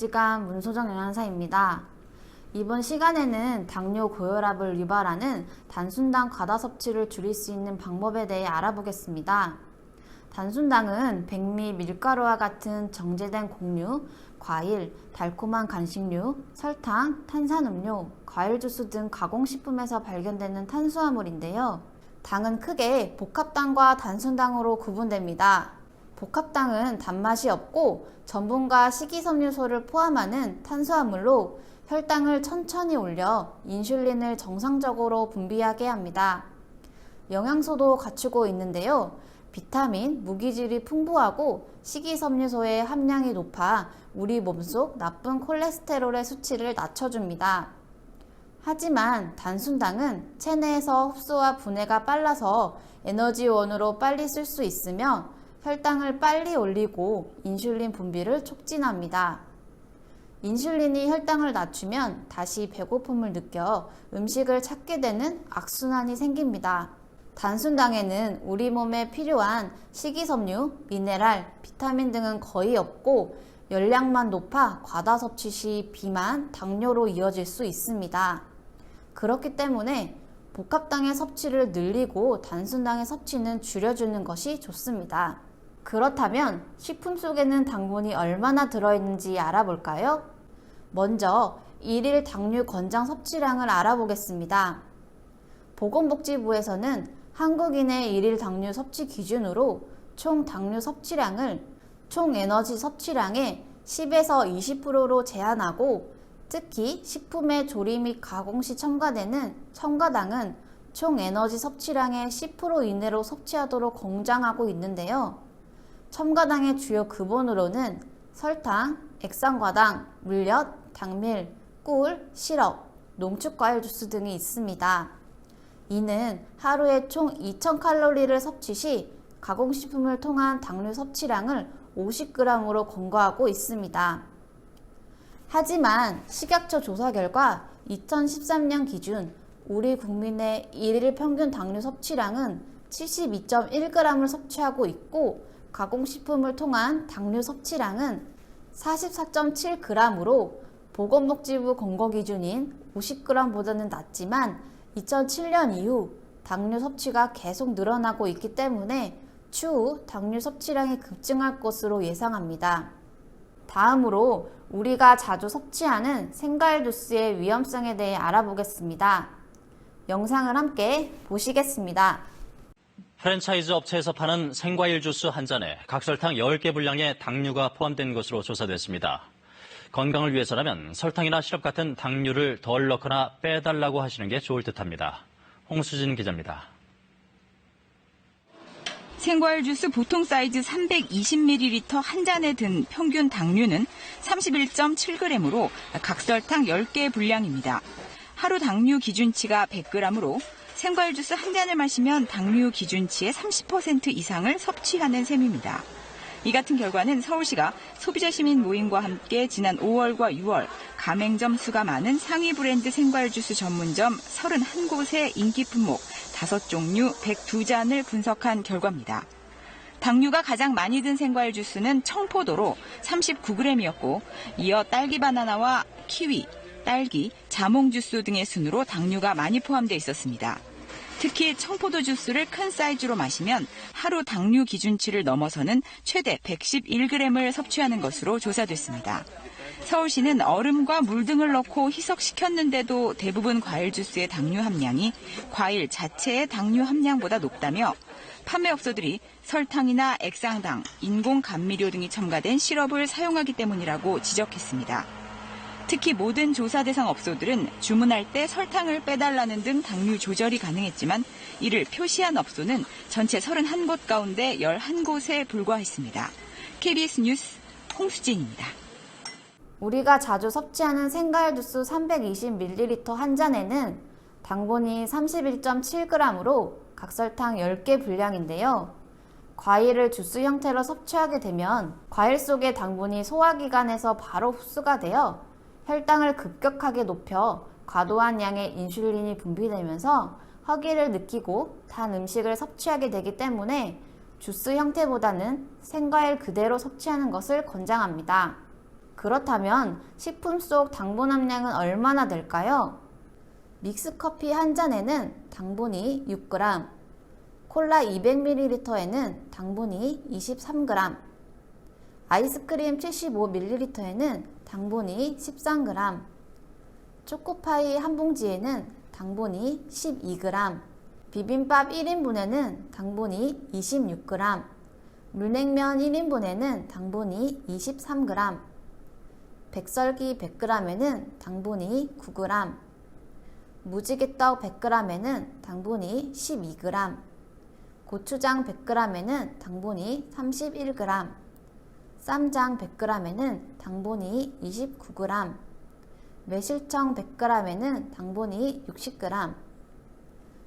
복지관 문소정 영양사입니다. 이번 시간에는 당뇨 고혈압을 유발하는 단순당 과다 섭취를 줄일 수 있는 방법에 대해 알아보겠습니다. 단순당은 백미, 밀가루와 같은 정제된 곡류, 과일, 달콤한 간식류, 설탕, 탄산음료, 과일 주스 등 가공식품에서 발견되는 탄수화물인데요. 당은 크게 복합당과 단순당으로 구분됩니다. 복합당은 단맛이 없고 전분과 식이섬유소를 포함하는 탄수화물로 혈당을 천천히 올려 인슐린을 정상적으로 분비하게 합니다. 영양소도 갖추고 있는데요. 비타민, 무기질이 풍부하고 식이섬유소의 함량이 높아 우리 몸속 나쁜 콜레스테롤의 수치를 낮춰줍니다. 하지만 단순당은 체내에서 흡수와 분해가 빨라서 에너지원으로 빨리 쓸 수 있으며 혈당을 빨리 올리고 인슐린 분비를 촉진합니다. 인슐린이 혈당을 낮추면 다시 배고픔을 느껴 음식을 찾게 되는 악순환이 생깁니다. 단순당에는 우리 몸에 필요한 식이섬유, 미네랄, 비타민 등은 거의 없고 열량만 높아 과다 섭취 시 비만, 당뇨로 이어질 수 있습니다. 그렇기 때문에 복합당의 섭취를 늘리고 단순당의 섭취는 줄여주는 것이 좋습니다. 그렇다면 식품 속에는 당분이 얼마나 들어있는지 알아볼까요? 먼저 일일 당류 권장 섭취량을 알아보겠습니다. 보건복지부에서는 한국인의 일일 당류 섭취 기준으로 총 당류 섭취량을 총 에너지 섭취량의 10에서 20%로 제한하고 특히 식품의 조리 및 가공 시 첨가되는 첨가당은 총 에너지 섭취량의 10% 이내로 섭취하도록 권장하고 있는데요. 첨가당의 주요 근본으로는 설탕, 액상과당, 물엿, 당밀, 꿀, 시럽, 농축과일 주스 등이 있습니다. 이는 하루에 총 2000칼로리를 섭취 시 가공식품을 통한 당류 섭취량을 50g으로 권고하고 있습니다. 하지만 식약처 조사 결과 2013년 기준 우리 국민의 일일 평균 당류 섭취량은 72.1g을 섭취하고 있고 가공식품을 통한 당류 섭취량은 44.7g으로 보건복지부 권고 기준인 50g보다는 낮지만 2007년 이후 당류 섭취가 계속 늘어나고 있기 때문에 추후 당류 섭취량이 급증할 것으로 예상합니다. 다음으로 우리가 자주 섭취하는 생과일 주스의 위험성에 대해 알아보겠습니다. 영상을 함께 보시겠습니다. 프랜차이즈 업체에서 파는 생과일 주스 한 잔에 각설탕 10개 분량의 당류가 포함된 것으로 조사됐습니다. 건강을 위해서라면 설탕이나 시럽 같은 당류를 덜 넣거나 빼달라고 하시는 게 좋을 듯합니다. 홍수진 기자입니다. 생과일 주스 보통 사이즈 320ml 한 잔에 든 평균 당류는 31.7g으로 각설탕 10개 분량입니다. 하루 당류 기준치가 100g으로 생과일 주스 한 잔을 마시면 당류 기준치의 30% 이상을 섭취하는 셈입니다. 이 같은 결과는 서울시가 소비자 시민 모임과 함께 지난 5월과 6월 가맹점 수가 많은 상위 브랜드 생과일 주스 전문점 31곳의 인기 품목 5종류 102잔을 분석한 결과입니다. 당류가 가장 많이 든 생과일 주스는 청포도로 39g이었고 이어 딸기 바나나와 키위, 딸기, 자몽 주스 등의 순으로 당류가 많이 포함되어 있었습니다. 특히 청포도 주스를 큰 사이즈로 마시면 하루 당류 기준치를 넘어서는 최대 111g을 섭취하는 것으로 조사됐습니다. 서울시는 얼음과 물 등을 넣고 희석시켰는데도 대부분 과일 주스의 당류 함량이 과일 자체의 당류 함량보다 높다며 판매업소들이 설탕이나 액상당, 인공 감미료 등이 첨가된 시럽을 사용하기 때문이라고 지적했습니다. 특히 모든 조사 대상 업소들은 주문할 때 설탕을 빼달라는 등 당류 조절이 가능했지만 이를 표시한 업소는 전체 31곳 가운데 11곳에 불과했습니다. KBS 뉴스 홍수진입니다. 우리가 자주 섭취하는 생과일 주스 320ml 한 잔에는 당분이 31.7g으로 각설탕 10개 분량인데요. 과일을 주스 형태로 섭취하게 되면 과일 속의 당분이 소화기관에서 바로 흡수가 되어 혈당을 급격하게 높여 과도한 양의 인슐린이 분비되면서 허기를 느끼고 단 음식을 섭취하게 되기 때문에 주스 형태보다는 생과일 그대로 섭취하는 것을 권장합니다. 그렇다면 식품 속 당분 함량은 얼마나 될까요? 믹스커피 한 잔에는 당분이 6g, 콜라 200ml에는 당분이 23g, 아이스크림 75ml에는 당분이 13g, 초코파이 한 봉지에는 당분이 12g, 비빔밥 1인분에는 당분이 26g, 물냉면 1인분에는 당분이 23g, 백설기 100g에는 당분이 9g, 무지개떡 100g에는 당분이 12g, 고추장 100g에는 당분이 31g, 쌈장 100g에는 당분이 29g, 매실청 100g에는 당분이 60g,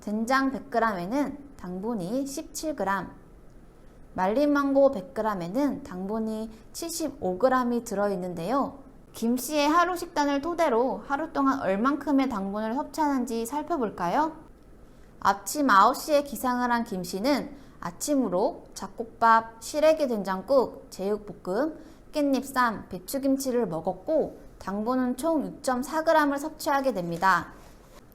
된장 100g에는 당분이 17g, 말린 망고 100g에는 당분이 75g이 들어있는데요. 김 씨의 하루 식단을 토대로 하루 동안 얼만큼의 당분을 섭취하는지 살펴볼까요? 아침 9시에 기상을 한 김 씨는 아침으로 잡곡밥, 시래기 된장국, 제육볶음, 깻잎쌈, 배추김치를 먹었고 당분은 총 6.4g을 섭취하게 됩니다.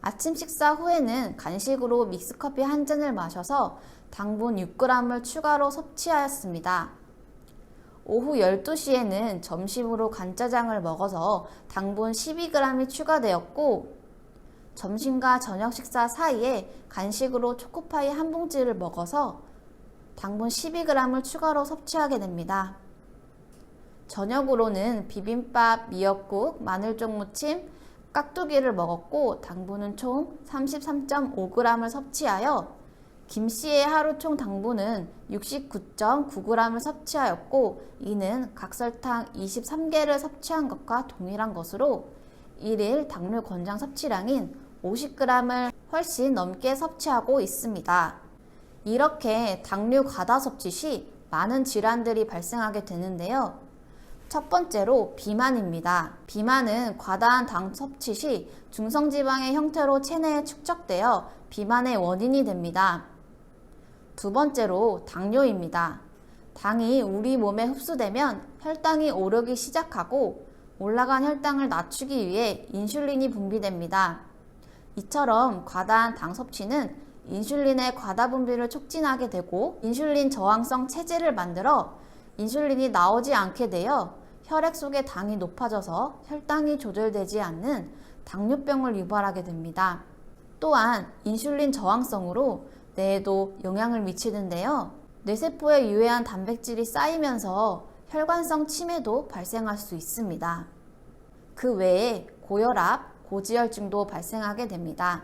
아침 식사 후에는 간식으로 믹스커피 한 잔을 마셔서 당분 6g을 추가로 섭취하였습니다. 오후 12시에는 점심으로 간짜장을 먹어서 당분 12g이 추가되었고 점심과 저녁 식사 사이에 간식으로 초코파이 한 봉지를 먹어서 당분 12g을 추가로 섭취하게 됩니다. 저녁으로는 비빔밥, 미역국, 마늘종 무침, 깍두기를 먹었고 당분은 총 33.5g을 섭취하여 김 씨의 하루 총 당분은 69.9g을 섭취하였고 이는 각설탕 23개를 섭취한 것과 동일한 것으로 1일 당류 권장 섭취량인 50g을 훨씬 넘게 섭취하고 있습니다. 이렇게 당류 과다 섭취 시 많은 질환들이 발생하게 되는데요. 첫 번째로 비만입니다. 비만은 과다한 당 섭취 시 중성지방의 형태로 체내에 축적되어 비만의 원인이 됩니다. 두 번째로 당뇨입니다. 당이 우리 몸에 흡수되면 혈당이 오르기 시작하고 올라간 혈당을 낮추기 위해 인슐린이 분비됩니다. 이처럼 과다한 당 섭취는 인슐린의 과다 분비를 촉진하게 되고 인슐린 저항성 체질을 만들어 인슐린이 나오지 않게 되어 혈액 속의 당이 높아져서 혈당이 조절되지 않는 당뇨병을 유발하게 됩니다. 또한 인슐린 저항성으로 뇌에도 영향을 미치는데요. 뇌세포에 유해한 단백질이 쌓이면서 혈관성 치매도 발생할 수 있습니다. 그 외에 고혈압, 고지혈증도 발생하게 됩니다.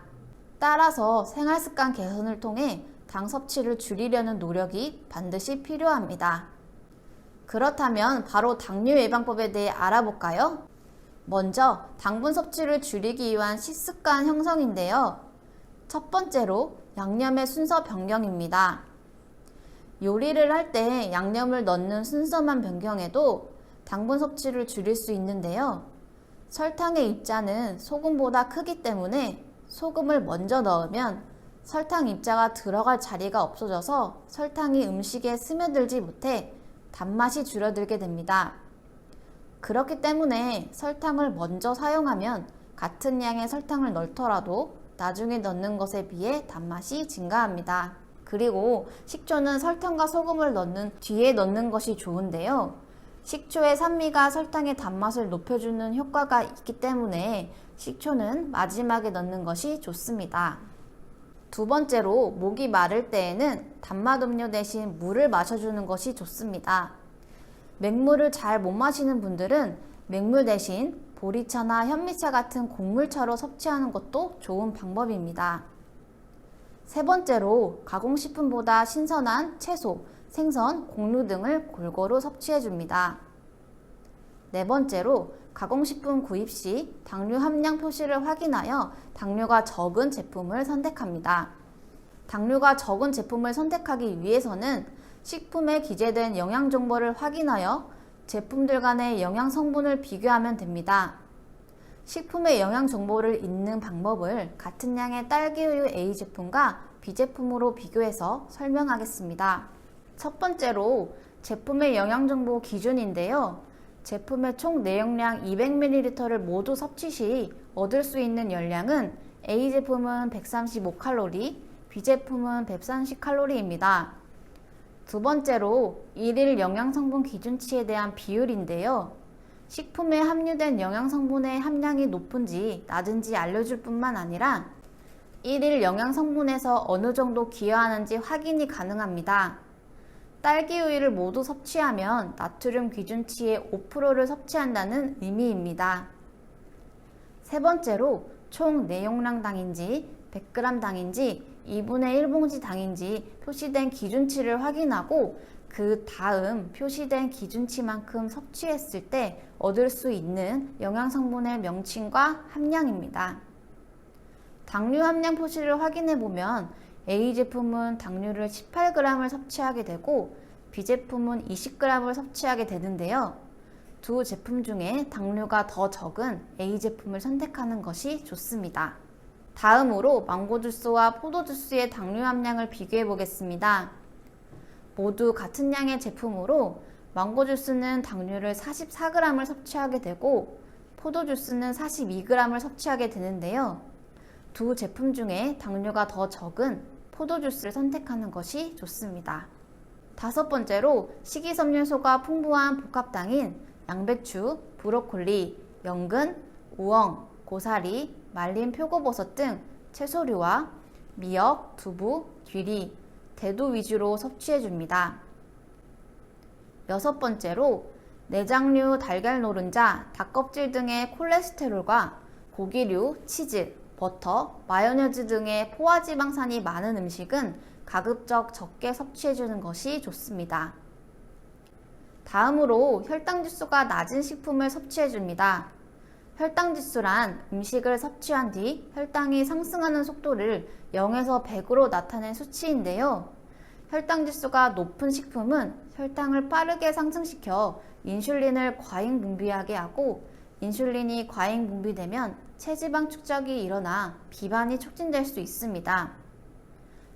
따라서 생활 습관 개선을 통해 당 섭취를 줄이려는 노력이 반드시 필요합니다. 그렇다면 바로 당뇨 예방법에 대해 알아볼까요? 먼저 당분 섭취를 줄이기 위한 식습관 형성인데요. 첫 번째로 양념의 순서 변경입니다. 요리를 할 때 양념을 넣는 순서만 변경해도 당분 섭취를 줄일 수 있는데요. 설탕의 입자는 소금보다 크기 때문에 소금을 먼저 넣으면 설탕 입자가 들어갈 자리가 없어져서 설탕이 음식에 스며들지 못해 단맛이 줄어들게 됩니다. 그렇기 때문에 설탕을 먼저 사용하면 같은 양의 설탕을 넣더라도 나중에 넣는 것에 비해 단맛이 증가합니다. 그리고 식초는 설탕과 소금을 넣는 뒤에 넣는 것이 좋은데요. 식초의 산미가 설탕의 단맛을 높여주는 효과가 있기 때문에 식초는 마지막에 넣는 것이 좋습니다. 두 번째로 목이 마를 때에는 단맛 음료 대신 물을 마셔주는 것이 좋습니다. 맹물을 잘 못 마시는 분들은 맹물 대신 보리차나 현미차 같은 곡물차로 섭취하는 것도 좋은 방법입니다. 세 번째로 가공식품보다 신선한 채소, 생선, 곡류 등을 골고루 섭취해 줍니다. 네 번째로 가공식품 구입 시 당류 함량 표시를 확인하여 당류가 적은 제품을 선택합니다. 당류가 적은 제품을 선택하기 위해서는 식품에 기재된 영양 정보를 확인하여 제품들 간의 영양 성분을 비교하면 됩니다. 식품의 영양 정보를 읽는 방법을 같은 양의 딸기우유 A 제품과 B 제품으로 비교해서 설명하겠습니다. 첫 번째로 제품의 영양 정보 기준인데요. 제품의 총 내용량 200ml를 모두 섭취 시 얻을 수 있는 열량은 A 제품은 135칼로리, B 제품은 130칼로리입니다. 두 번째로 일일 영양성분 기준치에 대한 비율인데요. 식품에 함유된 영양성분의 함량이 높은지 낮은지 알려줄 뿐만 아니라 일일 영양성분에서 어느 정도 기여하는지 확인이 가능합니다. 딸기 우유를 모두 섭취하면 나트륨 기준치의 5%를 섭취한다는 의미입니다. 세 번째로 총 내용량 당인지 100g 당인지 2분의 1봉지 당인지 표시된 기준치를 확인하고 그 다음 표시된 기준치만큼 섭취했을 때 얻을 수 있는 영양성분의 명칭과 함량입니다. 당류 함량 표시를 확인해 보면 A 제품은 당류를 18g을 섭취하게 되고 B 제품은 20g을 섭취하게 되는데요. 두 제품 중에 당류가 더 적은 A 제품을 선택하는 것이 좋습니다. 다음으로 망고 주스와 포도 주스의 당류 함량을 비교해 보겠습니다. 모두 같은 양의 제품으로 망고 주스는 당류를 44g을 섭취하게 되고 포도 주스는 42g을 섭취하게 되는데요. 두 제품 중에 당류가 더 적은 포도 주스를 선택하는 것이 좋습니다. 다섯 번째로 식이섬유소가 풍부한 복합당인 양배추, 브로콜리, 연근, 우엉, 고사리, 말린 표고버섯 등 채소류와 미역, 두부, 귀리, 대두 위주로 섭취해 줍니다. 여섯 번째로 내장류, 달걀 노른자, 닭껍질 등의 콜레스테롤과 고기류, 치즈, 버터, 마요네즈 등의 포화지방산이 많은 음식은 가급적 적게 섭취해주는 것이 좋습니다. 다음으로 혈당 지수가 낮은 식품을 섭취해줍니다. 혈당 지수란 음식을 섭취한 뒤 혈당이 상승하는 속도를 0에서 100으로 나타낸 수치인데요. 혈당 지수가 높은 식품은 혈당을 빠르게 상승시켜 인슐린을 과잉 분비하게 하고 인슐린이 과잉 분비되면 체지방 축적이 일어나 비만이 촉진될 수 있습니다.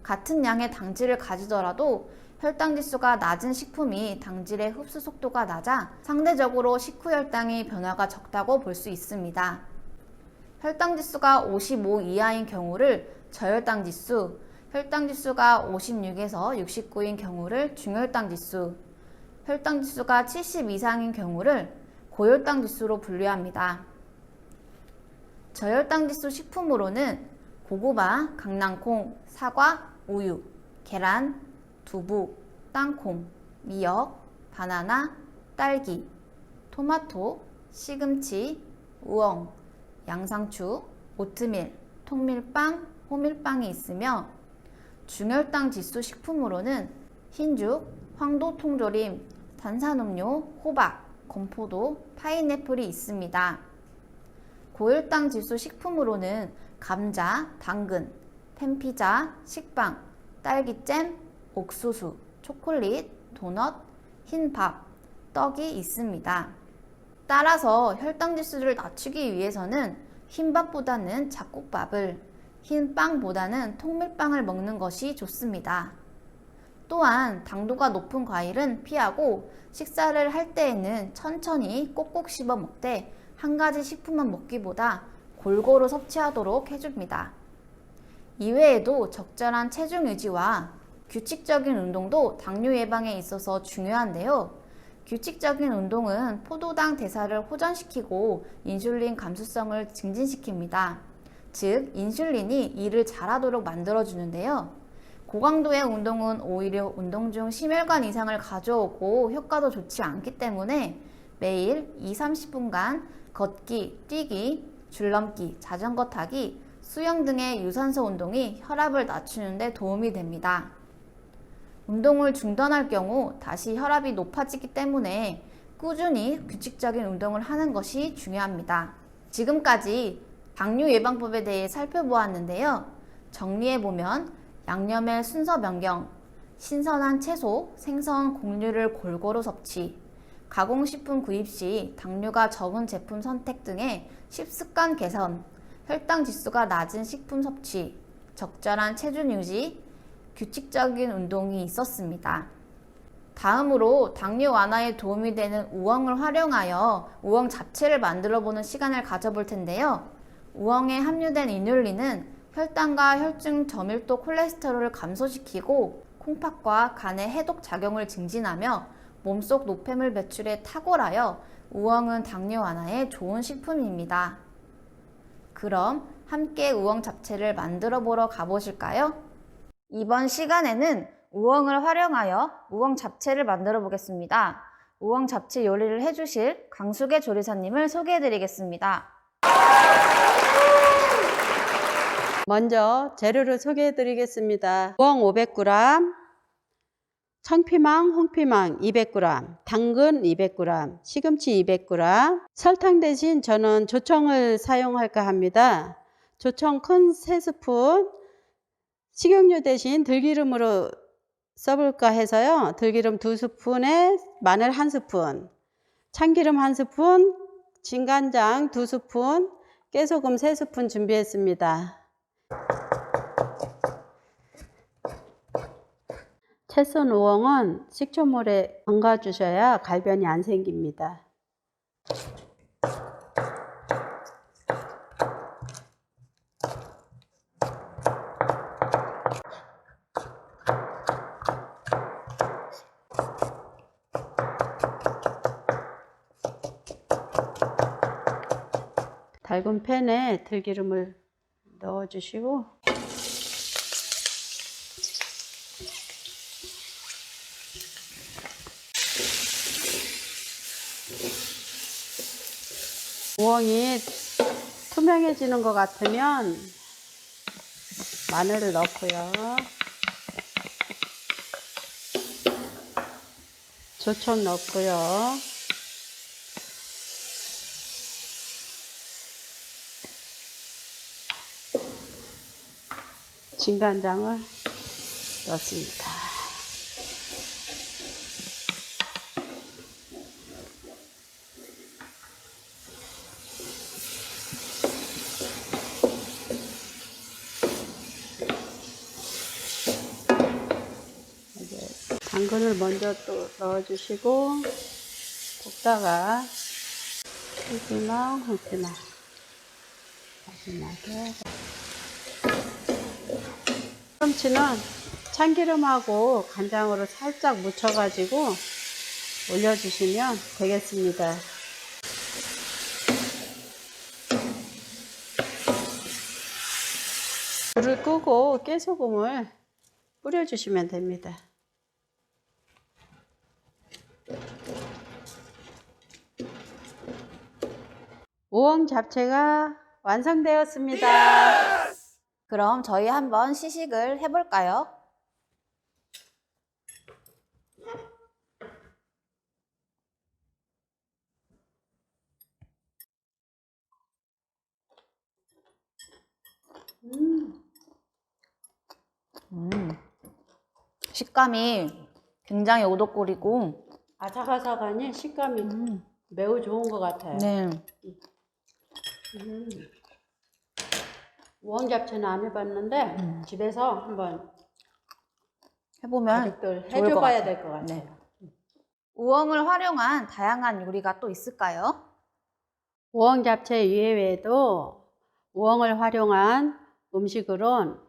같은 양의 당질을 가지더라도 혈당 지수가 낮은 식품이 당질의 흡수 속도가 낮아 상대적으로 식후 혈당의 변화가 적다고 볼 수 있습니다. 혈당 지수가 55 이하인 경우를 저혈당 지수, 혈당 지수가 56에서 69인 경우를 중혈당 지수, 혈당 지수가 70 이상인 경우를 고혈당 지수로 분류합니다. 저혈당 지수 식품으로는 고구마, 강낭콩, 사과, 우유, 계란, 두부, 땅콩, 미역, 바나나, 딸기, 토마토, 시금치, 우엉, 양상추, 오트밀, 통밀빵, 호밀빵이 있으며 중혈당 지수 식품으로는 흰죽, 황도 통조림, 탄산음료, 호박, 건포도, 파인애플이 있습니다. 고혈당 지수 식품으로는 감자, 당근, 팬피자, 식빵, 딸기잼, 옥수수, 초콜릿, 도넛, 흰밥, 떡이 있습니다. 따라서 혈당 지수를 낮추기 위해서는 흰밥보다는 잡곡밥을, 흰빵보다는 통밀빵을 먹는 것이 좋습니다. 또한 당도가 높은 과일은 피하고 식사를 할 때에는 천천히 꼭꼭 씹어 먹되 한 가지 식품만 먹기보다 골고루 섭취하도록 해줍니다. 이외에도 적절한 체중 유지와 규칙적인 운동도 당뇨 예방에 있어서 중요한데요. 규칙적인 운동은 포도당 대사를 호전시키고 인슐린 감수성을 증진시킵니다. 즉, 인슐린이 일을 잘하도록 만들어주는데요. 고강도의 운동은 오히려 운동 중 심혈관 이상을 가져오고 효과도 좋지 않기 때문에 매일 2, 30분간 걷기, 뛰기, 줄넘기, 자전거 타기, 수영 등의 유산소 운동이 혈압을 낮추는 데 도움이 됩니다. 운동을 중단할 경우 다시 혈압이 높아지기 때문에 꾸준히 규칙적인 운동을 하는 것이 중요합니다. 지금까지 당뇨 예방법에 대해 살펴보았는데요. 정리해보면 양념의 순서 변경, 신선한 채소, 생선, 곡류를 골고루 섭취, 가공식품 구입 시 당류가 적은 제품 선택 등의 식습관 개선, 혈당 지수가 낮은 식품 섭취, 적절한 체중 유지, 규칙적인 운동이 있었습니다. 다음으로 당뇨 완화에 도움이 되는 우엉을 활용하여 우엉 잡채를 만들어 보는 시간을 가져볼 텐데요. 우엉에 함유된 이눌린은 혈당과 혈중 저밀도 콜레스테롤을 감소시키고 콩팥과 간의 해독 작용을 증진하며 몸속 노폐물 배출에 탁월하여 우엉은 당뇨 완화에 좋은 식품입니다. 그럼 함께 우엉 잡채를 만들어 보러 가보실까요? 이번 시간에는 우엉을 활용하여 우엉 잡채를 만들어 보겠습니다. 우엉 잡채 요리를 해주실 강수계 조리사님을 소개해 드리겠습니다. 먼저 재료를 소개해 드리겠습니다. 우엉 500g, 청피망, 홍피망 200g, 당근 200g, 시금치 200g, 설탕 대신 저는 조청을 사용할까 합니다. 조청 큰 3스푼, 식용유 대신 들기름으로 써볼까 해서요. 들기름 2스푼에 마늘 1스푼, 참기름 1스푼, 진간장 2스푼, 깨소금 3스푼 준비했습니다. 채썬 우엉은 식초물에 담가 주셔야 갈변이 안 생깁니다. 달군 팬에 들기름을 넣어 주시고 우엉이 투명해지는 것 같으면 마늘을 넣고요. 조청 넣고요. 진간장을 넣습니다. 이제 당근을 먼저 또 넣어주시고 볶다가 홍피망, 홍피망 마지막에 시금치는 참기름하고 간장으로 살짝 묻혀가지고 올려주시면 되겠습니다. 불을 끄고 깨소금을 뿌려주시면 됩니다. 우엉 잡채가 완성되었습니다. 그럼 저희 한번 시식을 해볼까요? 음. 식감이 굉장히 오독거리고 아삭아삭하니 식감이 음. 매우 좋은 것 같아요. 네. 음. 우엉 잡채는 안 해봤는데 음. 집에서 한번 해보면 가족들 좋을 것 해줘봐야 같아요. 될 것 같아요. 네. 우엉을 활용한 다양한 요리가 또 있을까요? 우엉 잡채 이외에도 우엉을 활용한 음식으론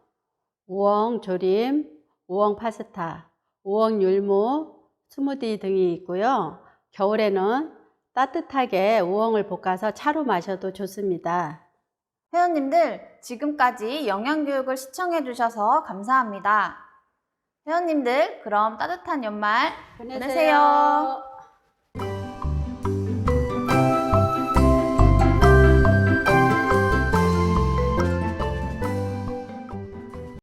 우엉 조림, 우엉 파스타, 우엉 율무, 스무디 등이 있고요. 겨울에는 따뜻하게 우엉을 볶아서 차로 마셔도 좋습니다. 회원님들, 지금까지 영양교육을 시청해 주셔서 감사합니다. 회원님들, 그럼 따뜻한 연말 보내세요.